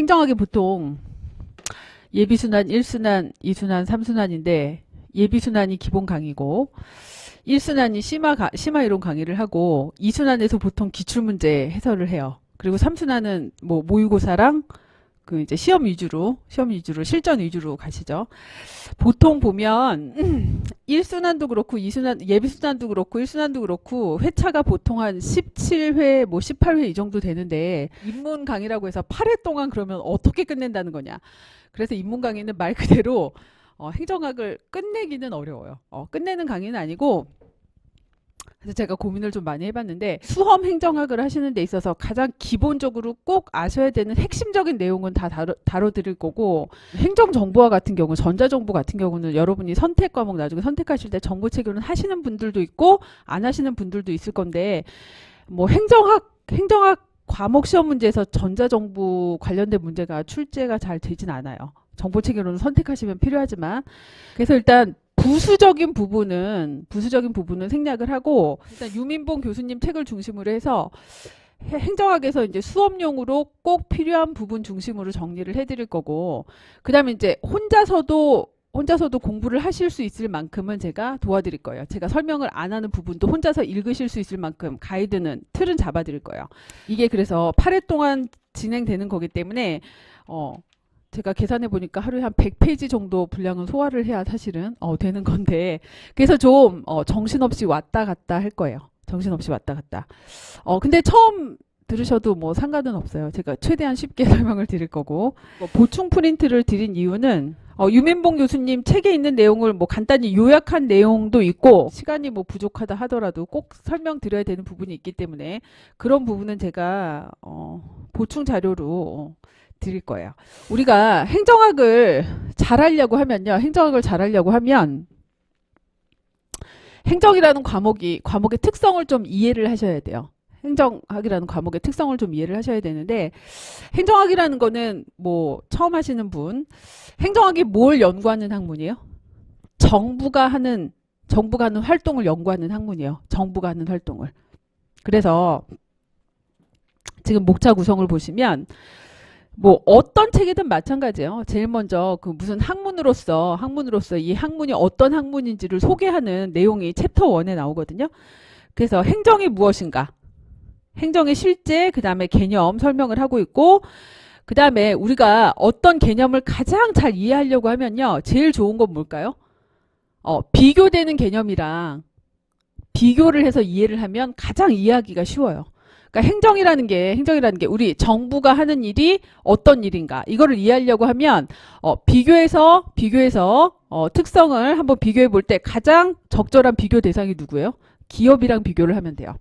행정학이 보통 예비순환, 1순환, 2순환, 3순환인데 예비순환이 기본 강의고 1순환이 심화, 가- 심화 이론 강의를 하고 2순환에서 보통 기출문제 해설을 해요. 그리고 3순환은 뭐 모의고사랑 그 이제 시험 위주로 시험 위주로 실전 위주로 가시죠. 보통 보면 음, 1순환도 그렇고 2순환 예비 순환도 그렇고 1순환도 그렇고 회차가 보통 한 17회 뭐 18회 이 정도 되는데 입문 강의라고 해서 8회 동안 그러면 어떻게 끝낸다는 거냐. 그래서 입문 강의는 말 그대로 어, 행정학을 끝내기는 어려워요. 어, 끝내는 강의는 아니고 그래서 제가 고민을 좀 많이 해봤는데 수험 행정학을 하시는 데 있어서 가장 기본적으로 꼭 아셔야 되는 핵심적인 내용은 다 다뤄, 다뤄드릴 거고 행정정보화 같은 경우 전자정보 같은 경우는 여러분이 선택 과목 나중에 선택하실 때 정보 체결은 하시는 분들도 있고 안 하시는 분들도 있을 건데 뭐 행정학 행정학 과목 시험 문제에서 전자정보 관련된 문제가 출제가 잘 되진 않아요. 정보 체계로는 선택하시면 필요하지만 그래서 일단 부수적인 부분은 부수적인 부분은 생략을 하고 일단 유민봉 교수님 책을 중심으로 해서 해- 행정학에서 이제 수업용으로 꼭 필요한 부분 중심으로 정리를 해드릴 거고 그다음에 이제 혼자서도 혼자서도 공부를 하실 수 있을 만큼은 제가 도와드릴 거예요. 제가 설명을 안 하는 부분도 혼자서 읽으실 수 있을 만큼 가이드는 틀은 잡아드릴 거예요. 이게 그래서 8회 동안 진행되는 거기 때문에 어 제가 계산해 보니까 하루에 한 100페이지 정도 분량은 소화를 해야 사실은 어 되는 건데 그래서 좀 어, 정신없이 왔다 갔다 할 거예요. 정신없이 왔다 갔다. 어 근데 처음 들으셔도 뭐 상관은 없어요. 제가 최대한 쉽게 설명을 드릴 거고 뭐 보충 프린트를 드린 이유는 어, 유민봉 교수님 책에 있는 내용을 뭐 간단히 요약한 내용도 있고 시간이 뭐 부족하다 하더라도 꼭 설명드려야 되는 부분이 있기 때문에 그런 부분은 제가 어, 보충 자료로 어, 드릴 거예요. 우리가 행정학을 잘하려고 하면요. 행정학을 잘하려고 하면 행정이라는 과목이 과목의 특성을 좀 이해를 하셔야 돼요. 행정학이라는 과목의 특성을 좀 이해를 하셔야 되는데 행정학이라는 거는 뭐 처음 하시는 분 행정학이 뭘 연구하는 학문이에요? 정부가 하는 정부가 하는 활동을 연구하는 학문이에요. 정부가 하는 활동을. 그래서 지금 목차 구성을 보시면 뭐 어떤 책이든 마찬가지예요. 제일 먼저 그 무슨 학문으로서 학문으로서 이 학문이 어떤 학문인지를 소개하는 내용이 챕터 1에 나오거든요. 그래서 행정이 무엇인가? 행정의 실제 그다음에 개념 설명을 하고 있고 그다음에 우리가 어떤 개념을 가장 잘 이해하려고 하면요. 제일 좋은 건 뭘까요? 어, 비교되는 개념이랑 비교를 해서 이해를 하면 가장 이해하기가 쉬워요. 그러니까 행정이라는 게 행정이라는 게 우리 정부가 하는 일이 어떤 일인가 이거를 이해하려고 하면 어, 비교해서 비교해서 어, 특성을 한번 비교해 볼 때 가장 적절한 비교 대상이 누구예요? 기업이랑 비교를 하면 돼요.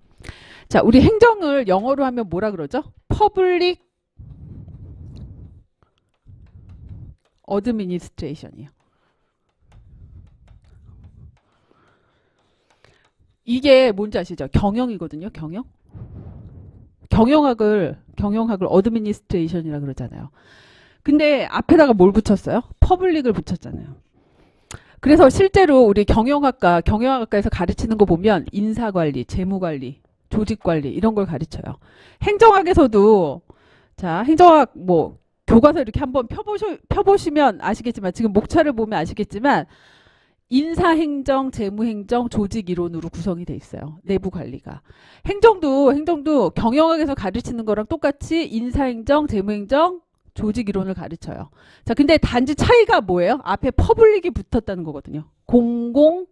자, 우리 행정을 영어로 하면 뭐라 그러죠? Public Administration이요. 이게 뭔지 아시죠? 경영이거든요. 경영. 경영학을 경영학을 어드미니스트레이션이라 그러잖아요. 근데 앞에다가 뭘 붙였어요? 퍼블릭을 붙였잖아요. 그래서 실제로 우리 경영학과 경영학과에서 가르치는 거 보면 인사관리, 재무관리, 조직관리 이런 걸 가르쳐요. 행정학에서도 자 행정학 뭐 교과서 이렇게 한번 펴보시, 펴보시면 아시겠지만 지금 목차를 보면 아시겠지만 인사행정, 재무행정, 조직 이론으로 구성이 돼 있어요. 내부 관리가. 행정도 행정도 경영학에서 가르치는 거랑 똑같이 인사행정, 재무행정, 조직 이론을 가르쳐요. 자, 근데 단지 차이가 뭐예요? 앞에 퍼블릭이 붙었다는 거거든요. 공공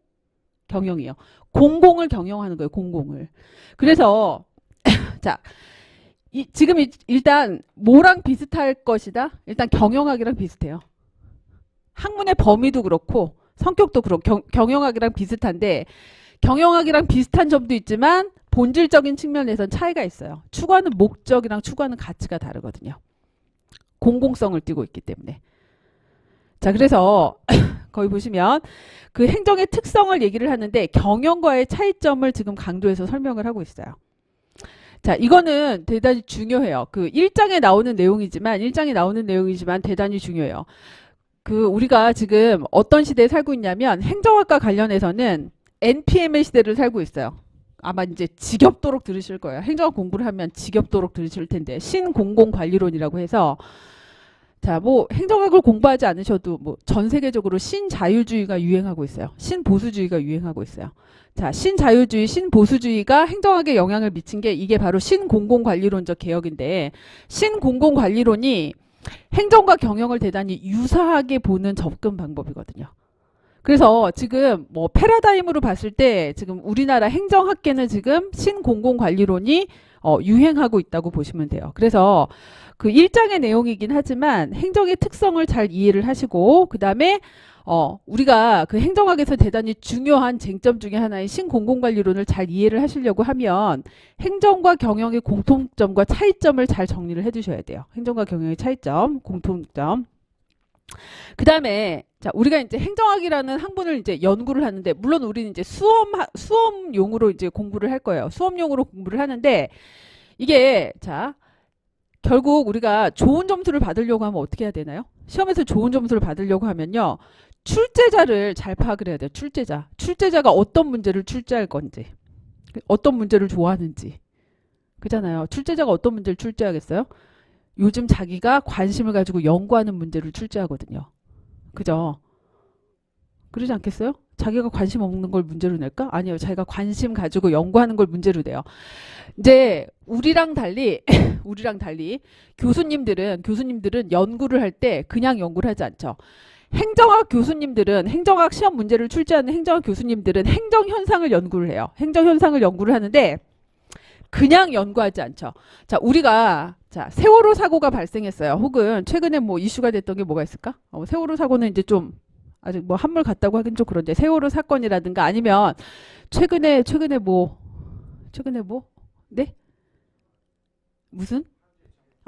경영이요. 공공을 경영하는 거예요. 공공을. 그래서 자, 이, 지금 이- 일단 뭐랑 비슷할 것이다? 일단 경영학이랑 비슷해요. 학문의 범위도 그렇고 성격도 그렇고 경, 경영학이랑 비슷한데 경영학이랑 비슷한 점도 있지만 본질적인 측면에선 차이가 있어요. 추구하는 목적이랑 추구하는 가치가 다르거든요. 공공성을 띠고 있기 때문에. 자, 그래서 거기 보시면 그 행정의 특성을 얘기를 하는데 경영과의 차이점을 지금 강조해서 설명을 하고 있어요. 자, 이거는 대단히 중요해요. 그 1장에 나오는 내용이지만 1장에 나오는 내용이지만 대단히 중요해요. 그 우리가 지금 어떤 시대에 살고 있냐면 행정학과 관련해서는 NPM의 시대를 살고 있어요. 아마 이제 지겹도록 들으실 거예요. 행정학 공부를 하면 지겹도록 들으실 텐데 신공공관리론이라고 해서 자, 뭐 행정학을 공부하지 않으셔도 뭐 전 세계적으로 신자유주의가 유행하고 있어요. 신보수주의가 유행하고 있어요. 자, 신자유주의, 신보수주의가 행정학에 영향을 미친 게 이게 바로 신공공관리론적 개혁인데 신공공관리론이 행정과 경영을 대단히 유사하게 보는 접근 방법이거든요. 그래서 지금 뭐 패러다임으로 봤을 때 지금 우리나라 행정학계는 지금 신공공관리론이 어, 유행하고 있다고 보시면 돼요. 그래서 그 일장의 내용이긴 하지만 행정의 특성을 잘 이해를 하시고 그 다음에 어, 우리가 그 행정학에서 대단히 중요한 쟁점 중에 하나인 신공공관리론을 잘 이해를 하시려고 하면 행정과 경영의 공통점과 차이점을 잘 정리를 해두셔야 돼요. 행정과 경영의 차이점, 공통점. 그 다음에 자 우리가 이제 행정학이라는 학문을 이제 연구를 하는데 물론 우리는 이제 수험 수험용으로 이제 공부를 할 거예요. 수험용으로 공부를 하는데 이게 자 결국 우리가 좋은 점수를 받으려고 하면 어떻게 해야 되나요? 시험에서 좋은 점수를 받으려고 하면요. 출제자를 잘 파악을 해야 돼요. 출제자. 출제자가 어떤 문제를 출제할 건지. 어떤 문제를 좋아하는지. 그잖아요. 출제자가 어떤 문제를 출제하겠어요? 요즘 자기가 관심을 가지고 연구하는 문제를 출제하거든요. 그죠? 그러지 않겠어요? 자기가 관심 없는 걸 문제로 낼까? 아니요. 자기가 관심 가지고 연구하는 걸 문제로 내요. 이제 우리랑 달리 우리랑 달리 교수님들은 교수님들은 연구를 할 때 그냥 연구를 하지 않죠. 행정학 교수님들은 행정학 시험 문제를 출제하는 행정학 교수님들은 행정 현상을 연구를 해요. 행정 현상을 연구를 하는데 그냥 연구하지 않죠. 자, 우리가 자 세월호 사고가 발생했어요. 혹은 최근에 뭐 이슈가 됐던 게 뭐가 있을까? 어, 세월호 사고는 이제 좀 아직 뭐 한물 같다고 하긴 좀 그런데 세월호 사건이라든가 아니면 최근에 최근에 뭐 최근에 뭐 네? 무슨?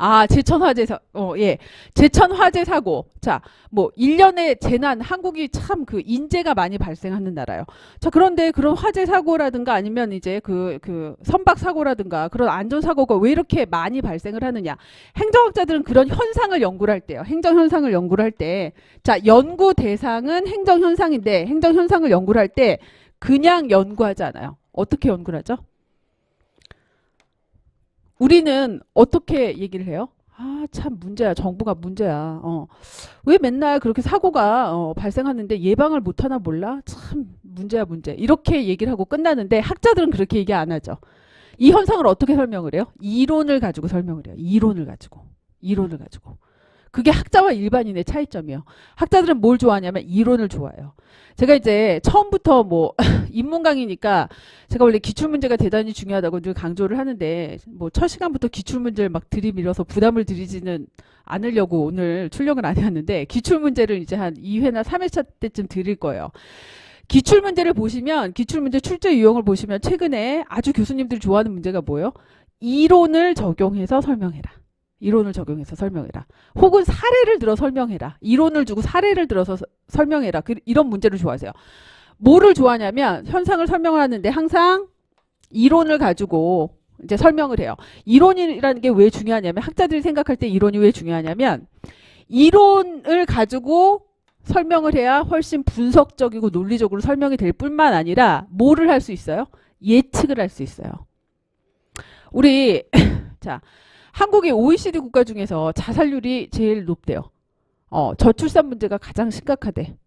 아, 제천 화재 사, 어, 예. 제천 화재 사고. 자, 뭐, 일련의 재난, 한국이 참 그 인재가 많이 발생하는 나라예요. 자, 그런데 그런 화재 사고라든가 아니면 이제 그, 그 선박 사고라든가 그런 안전사고가 왜 이렇게 많이 발생을 하느냐. 행정학자들은 그런 현상을 연구를 할 때요. 행정 현상을 연구를 할 때. 자, 연구 대상은 행정 현상인데, 행정 현상을 연구를 할 때 그냥 연구하지 않아요. 어떻게 연구를 하죠? 우리는 어떻게 얘기를 해요? 아, 참 문제야. 정부가 문제야. 어. 왜 맨날 그렇게 사고가 어, 발생하는데 예방을 못 하나 몰라? 참 문제야, 문제. 이렇게 얘기를 하고 끝나는데 학자들은 그렇게 얘기 안 하죠. 이 현상을 어떻게 설명을 해요? 이론을 가지고 설명을 해요. 이론을 가지고. 이론을 가지고. 그게 학자와 일반인의 차이점이에요. 학자들은 뭘 좋아하냐면 이론을 좋아해요. 제가 이제 처음부터 뭐 인문 강의니까 제가 원래 기출 문제가 대단히 중요하다고 늘 강조를 하는데 뭐 첫 시간부터 기출 문제를 막 들이밀어서 부담을 드리지는 않으려고 오늘 출력을 안 해왔는데 기출 문제를 이제 한 2회나 3회차 때쯤 드릴 거예요. 기출 문제를 보시면 기출 문제 출제 유형을 보시면 최근에 아주 교수님들이 좋아하는 문제가 뭐예요? 이론을 적용해서 설명해라. 이론을 적용해서 설명해라. 혹은 사례를 들어 설명해라. 이론을 주고 사례를 들어서 서- 설명해라. 그, 이런 문제를 좋아하세요. 뭐를 좋아하냐면 현상을 설명을 하는데 항상 이론을 가지고 이제 설명을 해요. 이론이라는 게 왜 중요하냐면 학자들이 생각할 때 이론이 왜 중요하냐면 이론을 가지고 설명을 해야 훨씬 분석적이고 논리적으로 설명이 될 뿐만 아니라 뭐를 할 수 있어요? 예측을 할 수 있어요. 우리 자 한국이 OECD 국가 중에서 자살률이 제일 높대요. 어, 저출산 문제가 가장 심각하대.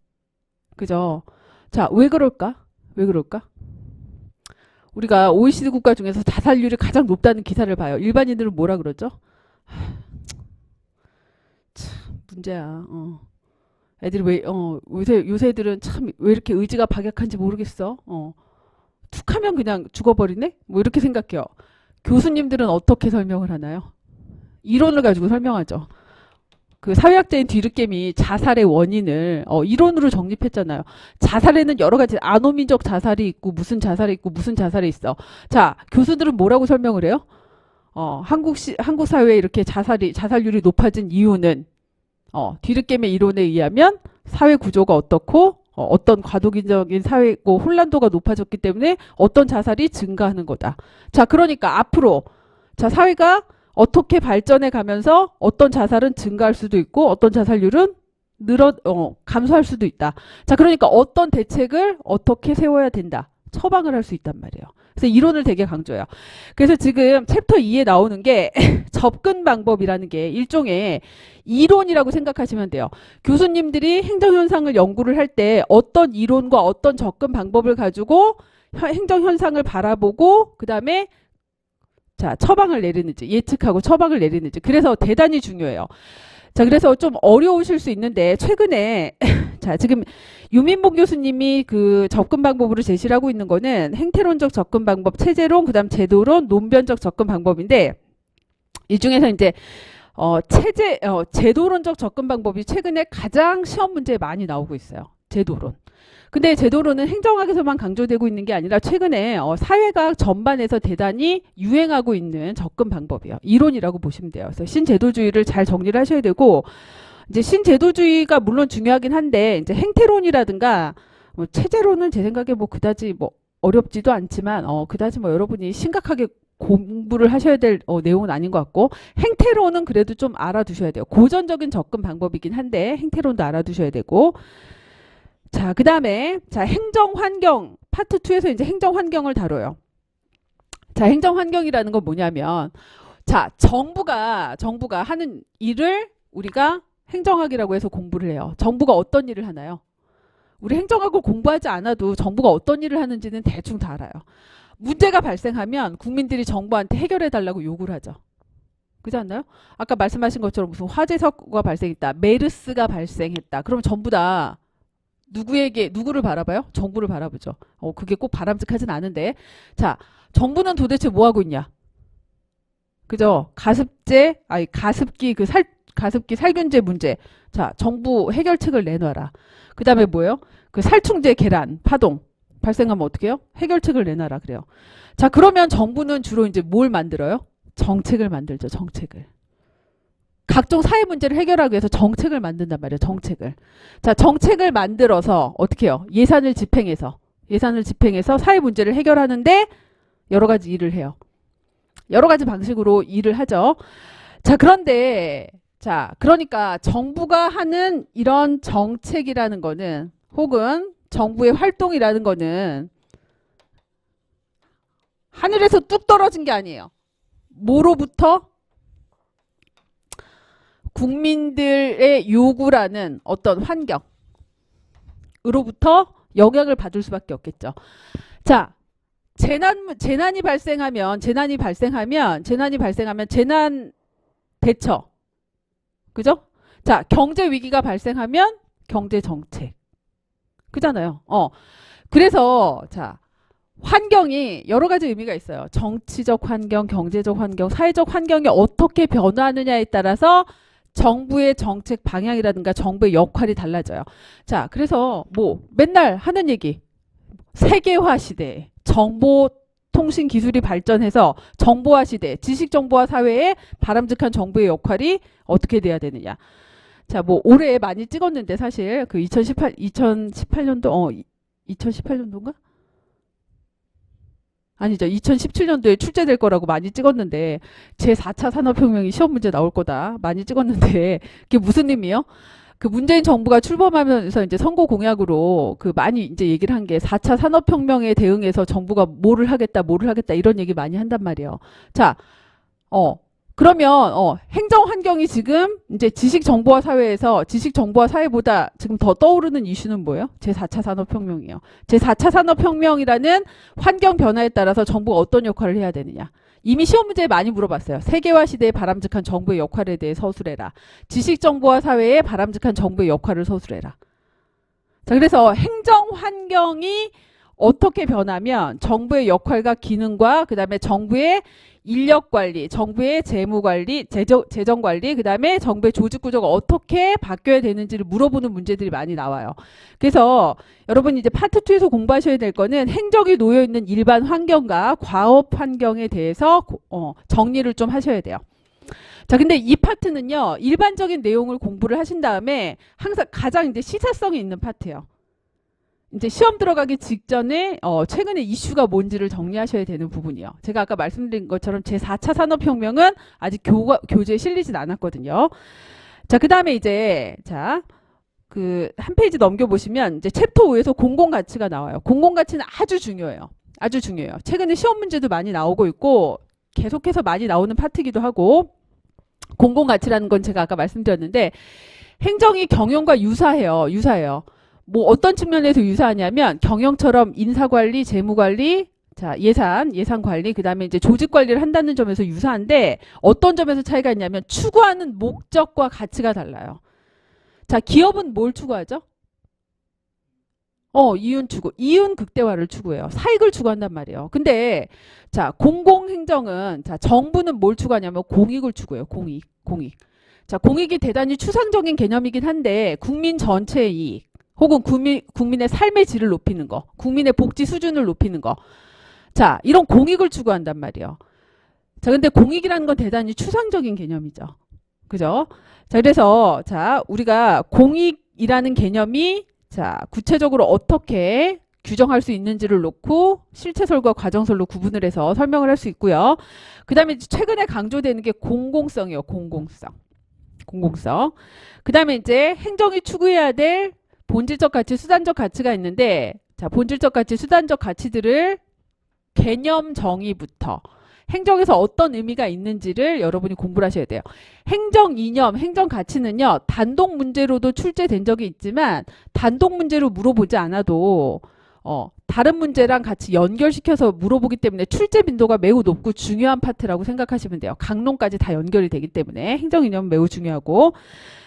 그죠? 자, 왜 그럴까? 왜 그럴까? 우리가 OECD 국가 중에서 자살률이 가장 높다는 기사를 봐요. 일반인들은 뭐라 그러죠? 하, 참 문제야. 어. 애들이 왜, 어, 요새, 요새 애들은 참 왜 이렇게 의지가 박약한지 모르겠어. 어. 툭 하면 그냥 죽어버리네? 뭐 이렇게 생각해요. 교수님들은 어떻게 설명을 하나요? 이론을 가지고 설명하죠. 그 사회학자인 뒤르겜이 자살의 원인을 어, 이론으로 정립했잖아요. 자살에는 여러 가지 아노민적 자살이 있고 무슨 자살이 있고 무슨 자살이 있어. 자, 교수들은 뭐라고 설명을 해요? 어, 한국 시, 한국 사회에 이렇게 자살이 자살률이 높아진 이유는 어, 뒤르겜의 이론에 의하면 사회 구조가 어떻고 어, 어떤 과도기적인 사회고 혼란도가 높아졌기 때문에 어떤 자살이 증가하는 거다. 자, 그러니까 앞으로 자, 사회가 어떻게 발전해 가면서 어떤 자살은 증가할 수도 있고 어떤 자살률은 늘어 어, 감소할 수도 있다. 자, 그러니까 어떤 대책을 어떻게 세워야 된다. 처방을 할 수 있단 말이에요. 그래서 이론을 되게 강조해요. 그래서 지금 챕터 2에 나오는 게 접근 방법이라는 게 일종의 이론이라고 생각하시면 돼요. 교수님들이 행정현상을 연구를 할 때 어떤 이론과 어떤 접근 방법을 가지고 현- 행정현상을 바라보고 그 다음에 자 처방을 내리는지 예측하고 처방을 내리는지 그래서 대단히 중요해요. 자 그래서 좀 어려우실 수 있는데 최근에 자 지금 유민봉 교수님이 그 접근 방법으로 제시를 하고 있는 거는 행태론적 접근 방법, 체제론, 그다음 제도론, 논변적 접근 방법인데 이 중에서 이제 어 체제 어 제도론적 접근 방법이 최근에 가장 시험 문제에 많이 나오고 있어요. 제도론. 근데 제도론은 행정학에서만 강조되고 있는 게 아니라 최근에 어 사회과학 전반에서 대단히 유행하고 있는 접근 방법이에요. 이론이라고 보시면 돼요. 그래서 신제도주의를 잘 정리를 하셔야 되고 이제 신제도주의가 물론 중요하긴 한데 이제 행태론이라든가 뭐 체제론은 제 생각에 뭐 그다지 뭐 어렵지도 않지만 어 그다지 뭐 여러분이 심각하게 공부를 하셔야 될 어, 내용은 아닌 것 같고 행태론은 그래도 좀 알아두셔야 돼요. 고전적인 접근 방법이긴 한데 행태론도 알아두셔야 되고 자 그 다음에 자 행정 환경 파트 2에서 이제 행정 환경을 다뤄요. 자 행정 환경이라는 건 뭐냐면 자 정부가 정부가 하는 일을 우리가 행정학이라고 해서 공부를 해요. 정부가 어떤 일을 하나요? 우리 행정학을 공부하지 않아도 정부가 어떤 일을 하는지는 대충 다 알아요. 문제가 발생하면 국민들이 정부한테 해결해 달라고 요구를 하죠. 그렇지 않나요? 아까 말씀하신 것처럼 무슨 화재 사고가 발생했다. 메르스가 발생했다. 그럼 전부 다 누구에게 누구를 바라봐요? 정부를 바라보죠. 어 그게 꼭 바람직하진 않은데. 자, 정부는 도대체 뭐 하고 있냐? 그죠? 가습제, 아니 가습기 그 살 가습기 살균제 문제. 자, 정부 해결책을 내놔라. 그 다음에 뭐예요? 그 살충제 계란 파동 발생하면 어떻게 해요? 해결책을 내놔라 그래요. 자, 그러면 정부는 주로 이제 뭘 만들어요? 정책을 만들죠. 정책을. 각종 사회 문제를 해결하기 위해서 정책을 만든단 말이에요. 정책을. 자, 정책을 만들어서 어떻게 해요? 예산을 집행해서 예산을 집행해서 사회 문제를 해결하는데 여러 가지 일을 해요. 여러 가지 방식으로 일을 하죠. 자, 그런데 자, 그러니까 정부가 하는 이런 정책이라는 거는 혹은 정부의 활동이라는 거는 하늘에서 뚝 떨어진 게 아니에요. 뭐로부터? 국민들의 요구라는 어떤 환경으로부터 영향을 받을 수밖에 없겠죠. 자, 재난 재난이 발생하면 재난이 발생하면 재난이 발생하면 재난 대처 그죠? 자, 경제 위기가 발생하면 경제 정책. 그잖아요. 어. 그래서 자, 환경이 여러 가지 의미가 있어요. 정치적 환경, 경제적 환경, 사회적 환경이 어떻게 변화하느냐에 따라서 정부의 정책 방향이라든가 정부의 역할이 달라져요. 자, 그래서 뭐 맨날 하는 얘기. 세계화 시대, 정보 통신 기술이 발전해서 정보화 시대, 지식 정보화 사회에 바람직한 정부의 역할이 어떻게 돼야 되느냐. 자, 뭐 올해 많이 찍었는데 사실 그 2018, 2018년도 어 2018년도인가? 아니죠. 2017년도에 출제될 거라고 많이 찍었는데 제 4차 산업혁명이 시험 문제 나올 거다. 많이 찍었는데 그게 무슨 의미요? 그 문재인 정부가 출범하면서 이제 선거 공약으로 그 많이 이제 얘기를 한 게 4차 산업혁명에 대응해서 정부가 뭐를 하겠다, 뭐를 하겠다 이런 얘기 많이 한단 말이에요. 자, 어, 그러면 어, 행정 환경이 지금 이제 지식 정보화 사회에서 지식 정보화 사회보다 지금 더 떠오르는 이슈는 뭐예요? 제 4차 산업혁명이에요. 제 4차 산업혁명이라는 환경 변화에 따라서 정부가 어떤 역할을 해야 되느냐? 이미 시험 문제에 많이 물어봤어요. 세계화 시대에 바람직한 정부의 역할에 대해 서술해라. 지식 정보화 사회에 바람직한 정부의 역할을 서술해라. 자, 그래서 행정 환경이 어떻게 변하면 정부의 역할과 기능과 그다음에 정부의 인력 관리, 정부의 재무 관리, 재정, 재정 관리, 그다음에 정부의 조직 구조가 어떻게 바뀌어야 되는지를 물어보는 문제들이 많이 나와요. 그래서 여러분 이제 파트 2에서 공부하셔야 될 거는 행정이 놓여 있는 일반 환경과 과업 환경에 대해서 고- 어, 정리를 좀 하셔야 돼요. 자, 근데 이 파트는요, 일반적인 내용을 공부를 하신 다음에 항상 가장 이제 시사성이 있는 파트예요. 이제 시험 들어가기 직전에 어, 최근에 이슈가 뭔지를 정리하셔야 되는 부분이요. 제가 아까 말씀드린 것처럼 제 4차 산업혁명은 아직 교과, 교재에 실리진 않았거든요. 자, 그 다음에 이제, 자, 그 한 페이지 넘겨보시면 이제 챕터 5에서 공공가치가 나와요. 공공가치는 아주 중요해요. 아주 중요해요. 최근에 시험 문제도 많이 나오고 있고 계속해서 많이 나오는 파트기도 하고 공공가치라는 건 제가 아까 말씀드렸는데 행정이 경영과 유사해요. 유사해요. 뭐 어떤 측면에서 유사하냐면 경영처럼 인사관리, 재무관리, 자 예산, 예산관리, 그 다음에 이제 조직관리를 한다는 점에서 유사한데 어떤 점에서 차이가 있냐면 추구하는 목적과 가치가 달라요. 자 기업은 뭘 추구하죠? 어, 이윤 추구. 이윤 극대화를 추구해요. 사익을 추구한단 말이에요. 근데, 자, 공공행정은, 자, 정부는 뭘 추구하냐면 공익을 추구해요. 공익, 공익. 자, 공익이 대단히 추상적인 개념이긴 한데, 국민 전체의 이익, 혹은 국민, 국민의 삶의 질을 높이는 거, 국민의 복지 수준을 높이는 거. 자, 이런 공익을 추구한단 말이에요. 자, 근데 공익이라는 건 대단히 추상적인 개념이죠. 그죠? 자, 그래서, 자, 우리가 공익이라는 개념이 자, 구체적으로 어떻게 규정할 수 있는지를 놓고 실체설과 과정설로 구분을 해서 설명을 할 수 있고요. 그 다음에 최근에 강조되는 게 공공성이에요. 공공성. 공공성. 그 다음에 이제 행정이 추구해야 될 본질적 가치, 수단적 가치가 있는데, 자, 본질적 가치, 수단적 가치들을 개념 정의부터 행정에서 어떤 의미가 있는지를 여러분이 공부를 하셔야 돼요. 행정 이념, 행정 가치는요, 단독 문제로도 출제된 적이 있지만, 단독 문제로 물어보지 않아도, 어, 다른 문제랑 같이 연결시켜서 물어보기 때문에 출제 빈도가 매우 높고 중요한 파트라고 생각하시면 돼요. 강론까지 다 연결이 되기 때문에 행정 이념은 매우 중요하고.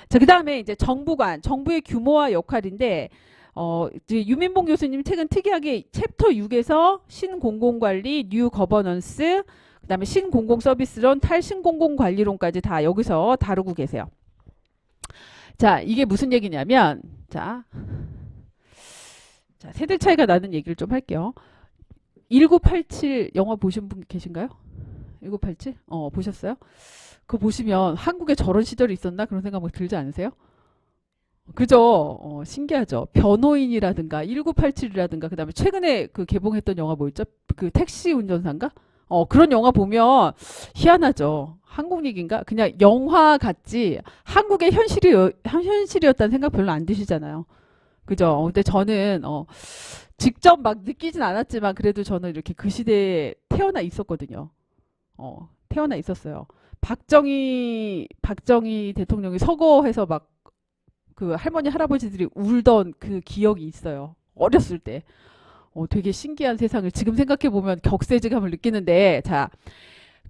자, 그 다음에 이제 정부관, 정부의 규모와 역할인데, 어, 이제 유민봉 교수님 책은 특이하게 챕터 6에서 신공공관리, 뉴 거버넌스, 그 다음에 신공공 서비스론, 탈신공공 관리론까지 다 여기서 다루고 계세요. 자, 이게 무슨 얘기냐면, 자, 자 세대 차이가 나는 얘기를 좀 할게요. 1987 영화 보신 분 계신가요? 1987? 어, 보셨어요? 그거 보시면 한국에 저런 시절이 있었나 그런 생각 막 들지 않으세요? 그죠? 어, 신기하죠. 변호인이라든가 1987이라든가 그다음에 최근에 그 개봉했던 영화 뭐 있죠? 그 택시 운전사인가? 어, 그런 영화 보면 희한하죠. 한국 얘기인가? 그냥 영화 같지 한국의 현실이 현실이었다는 생각 별로 안 드시잖아요. 그죠? 어, 근데 저는 어, 직접 막 느끼진 않았지만 그래도 저는 이렇게 그 시대에 태어나 있었거든요. 어, 태어나 있었어요. 박정희 박정희 대통령이 서거해서 막 그 할머니 할아버지들이 울던 그 기억이 있어요. 어렸을 때. 어, 되게 신기한 세상을 지금 생각해 보면 격세지감을 느끼는데 자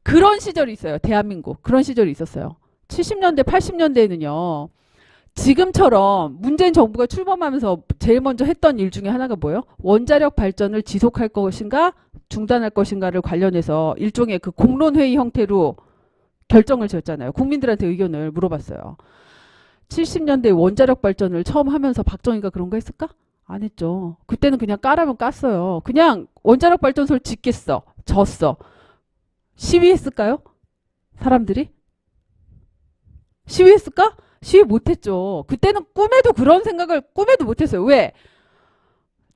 그런 시절이 있어요. 대한민국 그런 시절이 있었어요. 70년대 80년대에는요. 지금처럼 문재인 정부가 출범하면서 제일 먼저 했던 일 중에 하나가 뭐예요? 원자력 발전을 지속할 것인가 중단할 것인가를 관련해서 일종의 그 공론회의 형태로 결정을 지었잖아요. 국민들한테 의견을 물어봤어요. 70년대 원자력 발전을 처음 하면서 박정희가 그런 거 했을까? 안 했죠. 그때는 그냥 까라면 깠어요. 그냥 원자력 발전소를 짓겠어. 졌어. 시위했을까요? 사람들이? 시위했을까? 시위 못했죠. 그때는 꿈에도 그런 생각을 꿈에도 못했어요. 왜?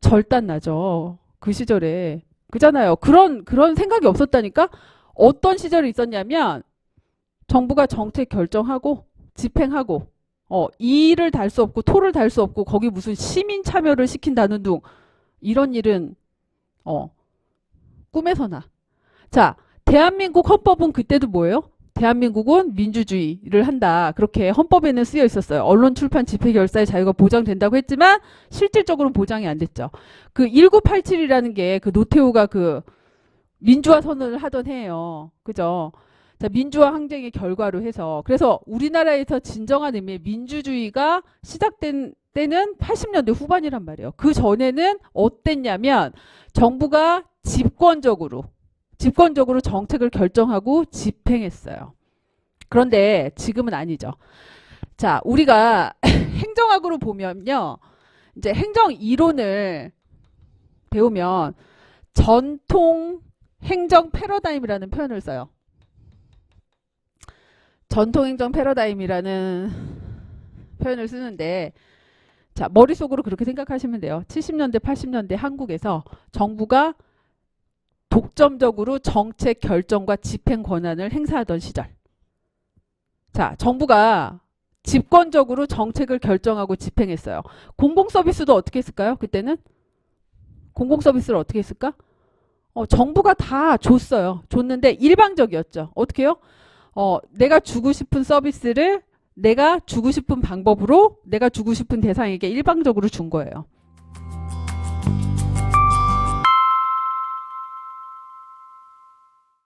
절단 나죠. 그 시절에. 그잖아요. 그런, 그런 생각이 없었다니까? 어떤 시절이 있었냐면, 정부가 정책 결정하고, 집행하고, 어, 이를 달 수 없고 토를 달 수 없고 거기 무슨 시민 참여를 시킨다는 둥 이런 일은 어, 꿈에서나. 자, 대한민국 헌법은 그때도 뭐예요? 대한민국은 민주주의를 한다. 그렇게 헌법에는 쓰여 있었어요. 언론 출판 집회 결사의 자유가 보장된다고 했지만 실질적으로는 보장이 안 됐죠. 그 1987이라는 게 그 노태우가 그 민주화 선언을 하던 해예요. 그죠? 자, 민주화 항쟁의 결과로 해서 그래서 우리나라에서 진정한 의미의 민주주의가 시작된 때는 80년대 후반이란 말이에요. 그 전에는 어땠냐면 정부가 집권적으로 집권적으로 정책을 결정하고 집행했어요. 그런데 지금은 아니죠. 자, 우리가 행정학으로 보면요. 이제 행정 이론을 배우면 전통 행정 패러다임이라는 표현을 써요. 전통 행정 패러다임이라는 표현을 쓰는데 자 머릿속으로 그렇게 생각하시면 돼요. 70년대 80년대 한국에서 정부가 독점적으로 정책 결정과 집행 권한을 행사하던 시절. 자 정부가 집권적으로 정책을 결정하고 집행했어요. 공공 서비스도 어떻게 했을까요? 그때는 공공 서비스를 어떻게 했을까? 어, 정부가 다 줬어요. 줬는데 일방적이었죠. 어떻게요? 어, 내가 주고 싶은 서비스를 내가 주고 싶은 방법으로 내가 주고 싶은 대상에게 일방적으로 준 거예요.